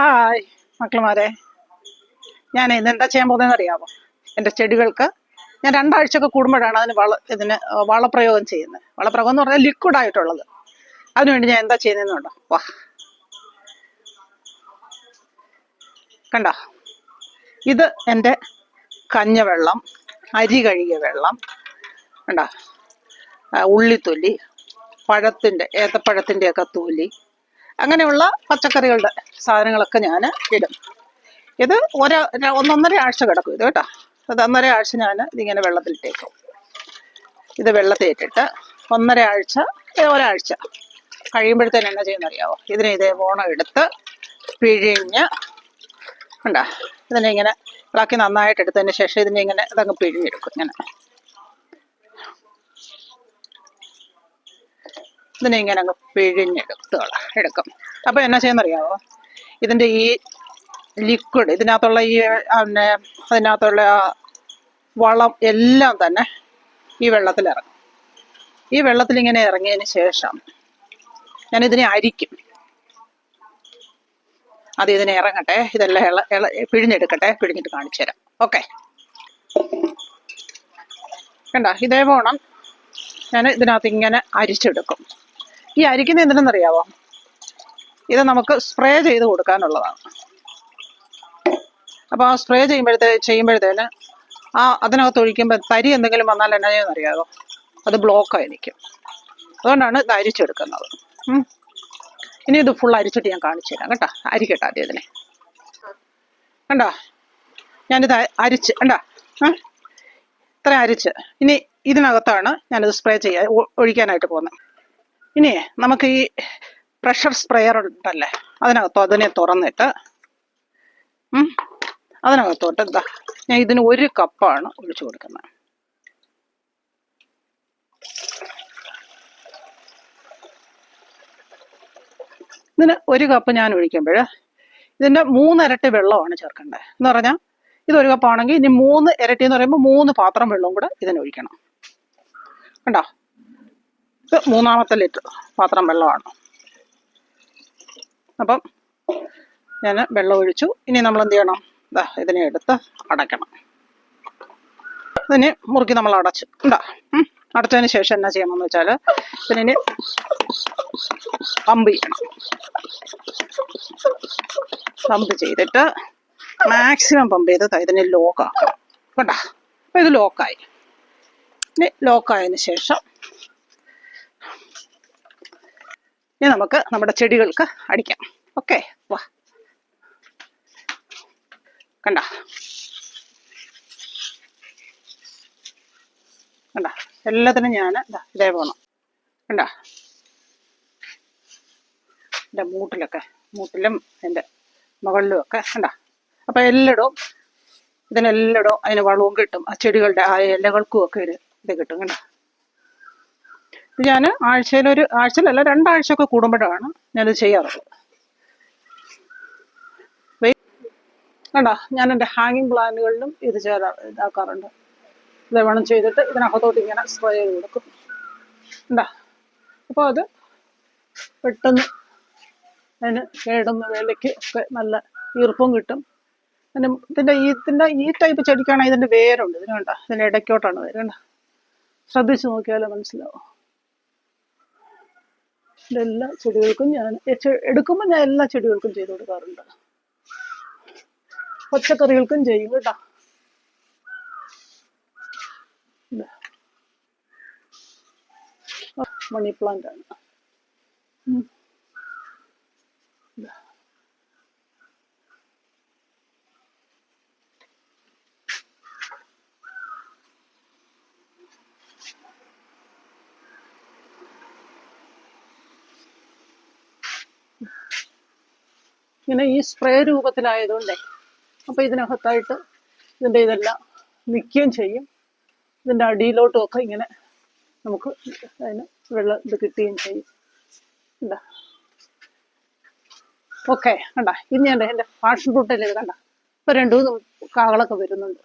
Hi മക്കളുമാരെ. ഞാൻ എന്താ ചെയ്യാൻ പോകുന്നതെന്ന് അറിയാമോ എന്റെ ചെടികൾക്ക് ഞാൻ രണ്ടാഴ്ചയൊക്കെ കൂടുമ്പോഴാണ് അതിന് വള ഇതിന് വളപ്രയോഗം ചെയ്യുന്നത്. വളപ്രയോഗം എന്ന് പറഞ്ഞാൽ ലിക്വിഡ് ആയിട്ടുള്ളത്. അതിനുവേണ്ടി ഞാൻ എന്താ ചെയ്യുന്നതെന്നുണ്ടോ വാ. കണ്ടോ? ഇത് എന്റെ കഞ്ഞവെള്ളം അരി കഴുകിയ വെള്ളം കണ്ടോ? ഉള്ളിത്തൊലി പഴത്തിന്റെ ഏത്തപ്പഴത്തിന്റെയൊക്കെ തൊലി അങ്ങനെയുള്ള പച്ചക്കറികളുടെ സാധനങ്ങളൊക്കെ ഞാൻ ഇടും. ഇത് ഒരു ഒന്നൊന്നര ആഴ്ച കിടക്കും ഇത് കേട്ടോ. അത് ഒന്നര ആഴ്ച ഞാൻ ഇതിങ്ങനെ വെള്ളത്തിലിട്ടേക്കും. ഇത് വെള്ളത്തിലിട്ടിട്ട് ഒന്നര ആഴ്ച ഒരാഴ്ച കഴിയുമ്പോഴത്തേന് എന്നാ ചെയ്യുന്നറിയാവോ? ഇതിനെ ഇതേ ഓണം എടുത്ത് പിഴിഞ്ഞ് ഉണ്ടോ ഇതിനെ ഇങ്ങനെ ഇളക്കി നന്നായിട്ട് എടുത്തതിന് ശേഷം ഇതിനെ ഇങ്ങനെ ഇതങ്ങ് പിഴിഞ്ഞെടുക്കും ഇങ്ങനെ. ഇതിനെ ഇങ്ങനെ അങ്ങ് പിഴിഞ്ഞെടുത്തോളാം. എടുക്കും. അപ്പോൾ എന്നാ ചെയ്യുന്നറിയാമോ ഇതിന്റെ ഈ ലിക്വിഡ് ഇതിനകത്തുള്ള ഈ പിന്നെ അതിനകത്തുള്ള വളം എല്ലാം തന്നെ ഈ വെള്ളത്തിൽ ഇറങ്ങും. ഈ വെള്ളത്തിൽ ഇങ്ങനെ ഇറങ്ങിയതിന് ശേഷം ഞാൻ ഇതിനെ അരിക്കും. അത് ഇതിനെ ഇറങ്ങട്ടെ ഇതെല്ലാം ഇള ഇള പിഴിഞ്ഞെടുക്കട്ടെ പിഴിഞ്ഞിട്ട് കാണിച്ചു തരാം. ഓക്കെ. കണ്ട? ഇതേ പോണം ഞാൻ ഇതിനകത്ത് ഇങ്ങനെ അരിച്ചെടുക്കും. ഈ അരിക്കുന്ന എന്തിനെന്നറിയാവോ? ഇത് നമുക്ക് സ്പ്രേ ചെയ്ത് കൊടുക്കാനുള്ളതാണ്. അപ്പോൾ ആ സ്പ്രേ ചെയ്യുമ്പോഴത്തേ ചെയ്യുമ്പോഴത്തേന് ആ അതിനകത്ത് ഒഴിക്കുമ്പോൾ തരി എന്തെങ്കിലും വന്നാൽ എന്നാ ചെയ്യുന്നറിയാമോ അത് ബ്ലോക്കായി നിൽക്കും അതുകൊണ്ടാണ് ഇത് അരിച്ചെടുക്കുന്നത്. ഇനി ഇത് ഫുൾ അരിച്ചിട്ട് ഞാൻ കാണിച്ചു തരാം കേട്ടോ. അരിക്കട്ടെ ആദ്യം ഇതിനെ കണ്ടോ? ഞാനിത് അരിച്ച് കണ്ടോ? ഇത്ര അരിച്ച്. ഇനി ഇതിനകത്താണ് ഞാനിത് സ്പ്രേ ചെയ്യാൻ ഒഴിക്കാനായിട്ട് പോകുന്നത്. ഇനി നമുക്ക് ഈ പ്രഷർ സ്പ്രെയർ ഉണ്ടല്ലേ അതിനകത്തോ അതിനെ തുറന്നിട്ട് അതിനകത്തോട്ട് എന്താ ഞാൻ ഇതിന് ഒരു കപ്പാണ് ഒഴിച്ചു കൊടുക്കുന്നത്. ഇതിന് ഒരു കപ്പ് ഞാൻ ഒഴിക്കുമ്പോൾ ഇതിന്റെ മൂന്നിരട്ടി വെള്ളമാണ് ചേർക്കേണ്ടത്. എന്ന് പറഞ്ഞാൽ ഇതൊരു കപ്പാണെങ്കിൽ ഇനി മൂന്ന് ഇരട്ടി എന്ന് പറയുമ്പോൾ മൂന്ന് പാത്രം വെള്ളവും കൂടെ ഇതിന് ഒഴിക്കണം. കണ്ടോ? ഇത് മൂന്നാമത്തെ ലിറ്റർ പാത്രം വെള്ളമാണ്. അപ്പം ഞാൻ വെള്ളം ഒഴിച്ചു. ഇനി നമ്മൾ എന്ത് ചെയ്യണം? ഇതാ ഇതിനെ എടുത്ത് അടയ്ക്കണം. ഇതിനെ മുറുക്കി നമ്മൾ അടച്ചു. ഉണ്ടാ അടച്ചതിന് ശേഷം എന്നാ ചെയ്യണമെന്ന് വെച്ചാൽ ഇതിനെ പമ്പ് ചെയ്യണം. പമ്പ് ചെയ്തിട്ട് മാക്സിമം പമ്പ് ചെയ്ത് ഇതിനെ ലോക്കാക്കണം കേട്ടോ അപ്പം ഇത് ലോക്കായി ഇനി ലോക്കായതിന് ശേഷം ഇനി നമുക്ക് നമ്മുടെ ചെടികൾക്ക് അടിക്കാം. ഓക്കെ വാ. കണ്ട? കണ്ട? എല്ലാത്തിനും ഞാൻ ഇതേ പോണം. കണ്ട? എന്റെ മൂട്ടിലൊക്കെ മൂട്ടിലും എന്റെ മുകളിലും ഒക്കെ കണ്ട? അപ്പം എല്ലായിടവും ഇതിനെല്ലായിടവും അതിന് വളവും കിട്ടും. ആ ചെടികളുടെ ആ ഇലകൾക്കും ഒക്കെ ഇത് കിട്ടും കണ്ട? ഞാൻ ആഴ്ചയിൽ ആഴ്ചയിലൊരു ആഴ്ചയിലല്ല രണ്ടാഴ്ചയൊക്കെ കൂടുമ്പോഴാണ് ഞാനത് ചെയ്യാറുള്ളത് കണ്ടോ? ഞാൻ എന്റെ ഹാങ്ങിങ് പ്ലാനുകളിലും ഇത് ചേരാ ഇതാക്കാറുണ്ട്. ലവണം വേണം ചെയ്തിട്ട് ഇതിനകത്തോട്ട് ഇങ്ങനെ സ്പ്രേ ചെയ്ത് കൊടുക്കും. കണ്ടോ? അപ്പോൾ അത് പെട്ടെന്ന് അതിന് കേടുന്ന വേലയ്ക്ക് ഒക്കെ നല്ല ഈർപ്പം കിട്ടും. അതിന് ഇതിന്റെ ഈ ഇതിന്റെ ഈ ടൈപ്പ് ചെടിക്കാണെങ്കിൽ ഇതിന്റെ വേരുണ്ട്. ഇതിന് വേണ്ട ഇതിന്റെ ഇടയ്ക്കോട്ടാണ് വേര് കണ്ടോ ശ്രദ്ധിച്ചു നോക്കിയാലേ മനസ്സിലാവും. എല്ലാ ചെടികൾക്കും ഞാൻ എടുക്കുമ്പോൾ ഞാൻ എല്ലാ ചെടികൾക്കും ചെയ്ത് കൊടുക്കാറുണ്ട്. പച്ചക്കറികൾക്കും ചെയ്യും കേട്ടോ. മണി പ്ലാന്റ് ആണ്. ഇങ്ങനെ ഈ സ്പ്രേ രൂപത്തിലായതുകൊണ്ട് അപ്പോൾ ഇതിനകത്തായിട്ട് ഇതിന്റെ ഇതെല്ലാം നിൽക്കുകയും ചെയ്യും. ഇതിന്റെ അടിയിലോട്ടും ഒക്കെ ഇങ്ങനെ നമുക്ക് അതിന് വെള്ളം ഇത് കിട്ടുകയും ചെയ്യും. എന്താ ഓക്കെ കണ്ട? ഇനി എന്റെ എന്റെ ഫാഷൻ ഫ്രൂട്ടല്ലേ ഇത് കണ്ട? ഇപ്പം രണ്ടു മൂന്ന് കാകളൊക്കെ വരുന്നുണ്ട്.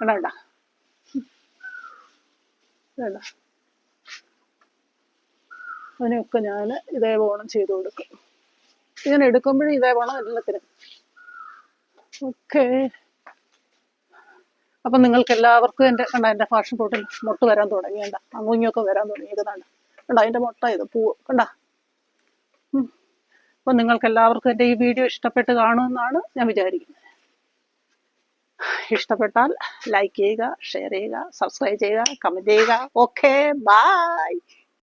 കണ്ട കണ്ട? അതിനൊക്കെ ഞാൻ ഓണം ചെയ്ത് കൊടുക്കും. ഇങ്ങനെ എടുക്കുമ്പോഴും ഇതേ വേണം എല്ലാത്തിനും ഓക്കെ അപ്പൊ നിങ്ങൾക്ക് എല്ലാവർക്കും എന്റെ കണ്ട എന്റെ ഫാഷൻ ഫ്രൂട്ടിൽ മുട്ട് വരാൻ തുടങ്ങിയണ്ട അങ്ങുഞ്ഞൊക്കെ വരാൻ തുടങ്ങി. തുടങ്ങിയതാണ് കണ്ട അതിന്റെ മുട്ട ഇത് പൂവ് കണ്ട? അപ്പൊ നിങ്ങൾക്ക് എല്ലാവർക്കും എന്റെ ഈ വീഡിയോ ഇഷ്ടപ്പെട്ട് കാണുമെന്നാണ് ഞാൻ വിചാരിക്കുന്നത്. ഇഷ്ടപ്പെട്ടാൽ ലൈക്ക് ചെയ്യുക ഷെയർ ചെയ്യുക സബ്സ്ക്രൈബ് ചെയ്യുക കമന്റ് ചെയ്യുക. Okay bye